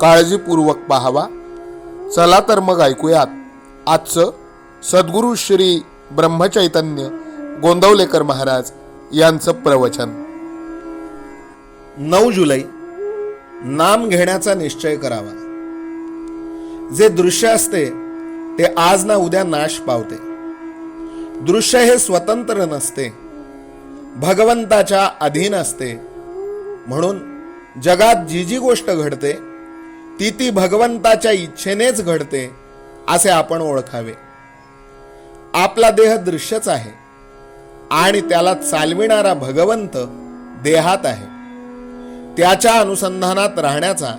काळजीपूर्वक पाहावा. चला तर मग ऐकूयात. आजचं सद्गुरू श्री ब्रह्मचैतन्य गोंदवलेकर महाराज यांचं प्रवचन. नऊ जुलै नाम घेण्याचा निश्चय करावा. जे दृश्य असते ते आज ना उद्या नाश पावते. दृश्य हे स्वतंत्र नसते. भगवंताच्या अधीन असते. म्हणून जगात जी जी गोष्ट घडते ती ती भगवंताच्या इच्छेनेच घडते असे आपण ओळखावे. आपला देह दृश्यच आहे आणि त्याला चालविणारा भगवंत देहात आहे. त्याच्या अनुसंधानात राहण्याचा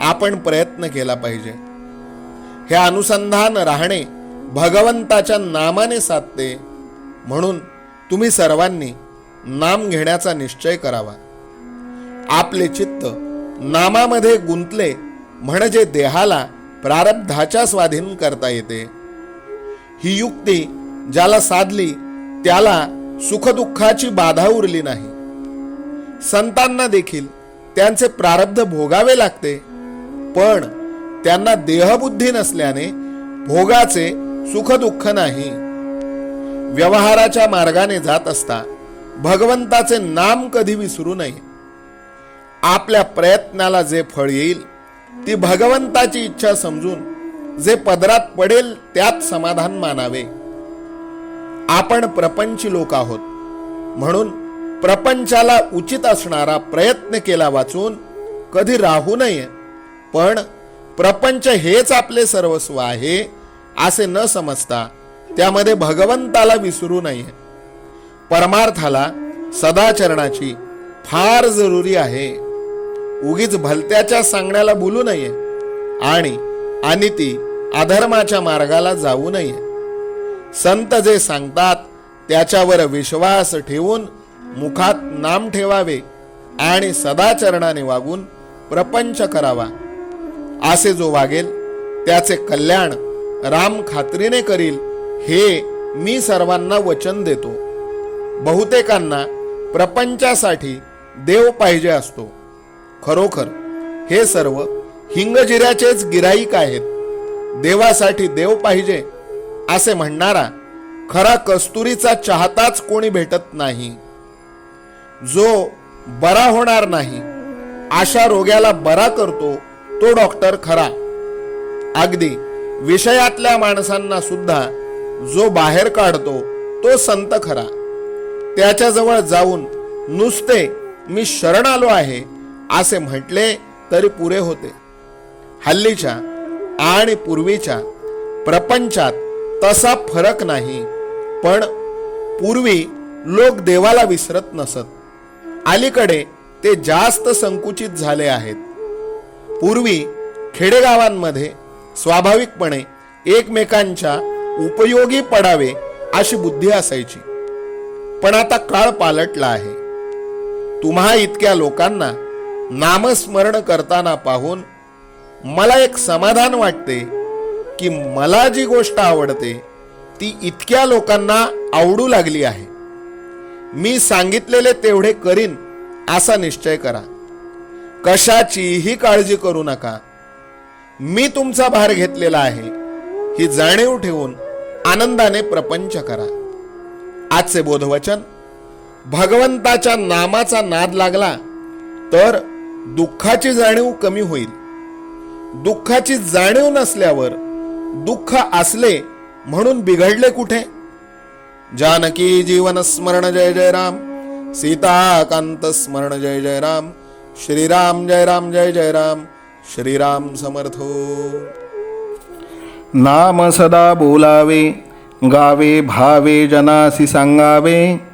आपण प्रयत्न केला पाहिजे. हे अनुसंधान राहणे भगवंताच्या नामाने साधते म्हणून तुम्ही सर्वांनी नाम घेण्याचा निश्चय करावा. आपले चित्त नामामध्ये गुंतले म्हणजे देहाला प्रारब्धाच्या स्वाधीन करता येते. ही युक्ती ज्याला साधली त्याला सुखदुःखाची बाधा उरली नाही. संतांना देखील त्यांचे प्रारब्ध भोगावे लागते पण त्यांना देहबुद्धी नसल्याने भोगाचे सुखदुःख नाही. व्यवहाराच्या मार्गाने जात असता भगवंताचे नाम कधी विसरू नये. आपल्या प्रयत्नाला जे फळ येईल ती भगवंताची इच्छा समजून जे पदरात पडेल त्यात समाधान मानावे. आपण प्रपंची लोक आहोत. म्हणून प्रपंचाला उचित असणारा प्रयत्न केला वाचून कधी राहू नये पण प्रपंच हेच आपले सर्वस्व आहे असे न समजता त्यामध्ये भगवंताला विसरू नये. परमार्थाला सदाचरणाची फार जरुरी आहे. उगीच भलत्याच्या सांगण्याला बोलू नये. आणि आणि ती अधर्माच्या मार्गाला जाऊ नये. संत जे सांगतात त्याच्यावर विश्वास ठेवून मुखात नाम ठेवावे आणि सदाचरणाने वागून प्रपंच करावा. असे जो वागेल त्याचे कल्याण राम खात्रीने करील हे मी सर्वांना वचन देतो. बहुतेकांना प्रपंचासाठी देव पाहिजे असतो. खरोखर हे सर्व हिंगजिऱ्याचेच गिराईक आहेत. देवासाठी देव पाहिजे असे म्हणणारा खरा कस्तुरीचा चाहताच कोणी भेटत नाही. जो बरा होणार नाही अशा रोग्याला बरा करतो तो डॉक्टर खरा. अगदी विषयातल्या माणसांना सुद्धा जो बाहेर काढतो तो संत खरा. त्याच्याजवळ जाऊन नुसते मी शरण आलो आहे असे म्हटले तरी पुरे होते. हल्लीच्या आणि पूर्वीच्या प्रपंचात तसा फरक नाही पण पूर्वी लोक देवाला विसरत नसत. अलीकडे ते जास्त संकुचित झाले आहेत. पूर्वी खेडेगावांमध्ये स्वाभाविकपणे एकमेकांच्या उपयोगी पडावे अशी बुद्धी असायची. पण आता काळ पालटला आहे. तुम्हा इतक्या लोकांना नामस्मरण करताना पाहून मला एक समाधान वाटते की मला जी गोष्ट आवडते ती इतक्या लोकांना आवडू लागली आहे. मी सांगितलेले तेवढे करीन असा निश्चय करा. कशाचीही काळजी करू नका. मी तुमचा भार घेतलेला आहे ही जाणीव ठेवून आनंदाने प्रपंच करा. आजचे बोधवचन भगवंताच्या नामाचा नाद लागला तर दुःखाची जाणीव कमी होईल. दुःखाची जाणीव नसल्यावर दुःख असले म्हणून बिघडले कुठे? जानकी जीवन स्मरण जय जय राम. सीताकांत स्मरण जय जय राम. श्रीराम जय राम जय जय राम. श्रीराम समर्थो. नाम सदा बोलावे गावे भावे जनासी सांगावे.